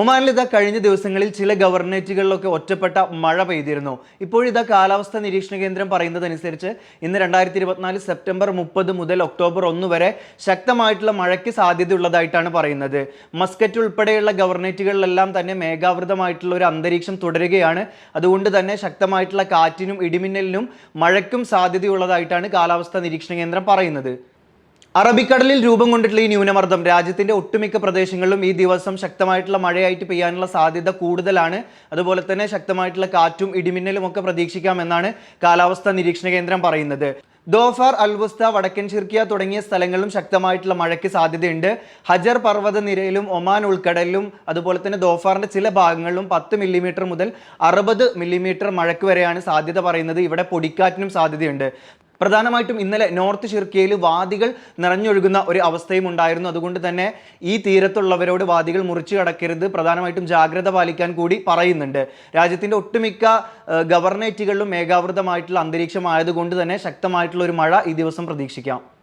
ഒമാനിൽ ഇതാ കഴിഞ്ഞ ദിവസങ്ങളിൽ ചില ഗവർണേറ്റുകളിലൊക്കെ ഒറ്റപ്പെട്ട മഴ പെയ്തിരുന്നു. ഇപ്പോഴിതാ കാലാവസ്ഥാ നിരീക്ഷണ കേന്ദ്രം പറയുന്നതനുസരിച്ച് ഇന്ന് രണ്ടായിരത്തി ഇരുപത്തിനാല് സെപ്റ്റംബർ മുപ്പത് മുതൽ ഒക്ടോബർ ഒന്ന് വരെ ശക്തമായിട്ടുള്ള മഴയ്ക്ക് സാധ്യതയുള്ളതായിട്ടാണ് പറയുന്നത്. മസ്കറ്റ് ഉൾപ്പെടെയുള്ള ഗവർണേറ്റുകളിലെല്ലാം തന്നെ മേഘാവൃതമായിട്ടുള്ള ഒരു അന്തരീക്ഷം തുടരുകയാണ്. അതുകൊണ്ട് തന്നെ ശക്തമായിട്ടുള്ള കാറ്റിനും ഇടിമിന്നലിനും മഴയ്ക്കും സാധ്യതയുള്ളതായിട്ടാണ് കാലാവസ്ഥാ നിരീക്ഷണ കേന്ദ്രം പറയുന്നത്. അറബിക്കടലിൽ രൂപം കൊണ്ടിട്ടുള്ള ഈ ന്യൂനമർദ്ദം രാജ്യത്തിന്റെ ഒട്ടുമിക്ക പ്രദേശങ്ങളിലും ഈ ദിവസം ശക്തമായിട്ടുള്ള മഴയായിട്ട് പെയ്യാനുള്ള സാധ്യത കൂടുതലാണ്. അതുപോലെ തന്നെ ശക്തമായിട്ടുള്ള കാറ്റും ഇടിമിന്നലും ഒക്കെ പ്രതീക്ഷിക്കാമെന്നാണ് കാലാവസ്ഥാ നിരീക്ഷണ കേന്ദ്രം പറയുന്നത്. ദോഫാർ അൽവുസ്ത വടക്കൻ ഷിർക്കിയ തുടങ്ങിയ സ്ഥലങ്ങളിലും ശക്തമായിട്ടുള്ള മഴയ്ക്ക് സാധ്യതയുണ്ട്. ഹജർ പർവത നിരയിലും ഒമാൻ ഉൾക്കടലിലും അതുപോലെ തന്നെ ദോഫാറിന്റെ ചില ഭാഗങ്ങളിലും പത്ത് മില്ലിമീറ്റർ മുതൽ അറുപത് മില്ലിമീറ്റർ മഴയ്ക്ക് വരെയാണ് സാധ്യത പറയുന്നത്. ഇവിടെ പൊടിക്കാറ്റിനും സാധ്യതയുണ്ട്. പ്രധാനമായിട്ടും ഇന്നലെ നോർത്ത് ഷിർക്കിയയിൽ വാദികൾ നിറഞ്ഞൊഴുകുന്ന ഒരു അവസ്ഥയും ഉണ്ടായിരുന്നു. അതുകൊണ്ട് തന്നെ ഈ തീരത്തുള്ളവരോട് വാദികൾ മുറിച്ചു കടക്കരുത്. പ്രധാനമായിട്ടും ജാഗ്രത പാലിക്കാൻ കൂടി പറയുന്നുണ്ട്. രാജ്യത്തിന്റെ ഒട്ടുമിക്ക ഗവർണേറ്റുകളിലും മേഘാവൃതമായിട്ടുള്ള അന്തരീക്ഷമായതുകൊണ്ട് തന്നെ ശക്തമായിട്ടുള്ള ഒരു മഴ ഈ ദിവസം പ്രതീക്ഷിക്കാം.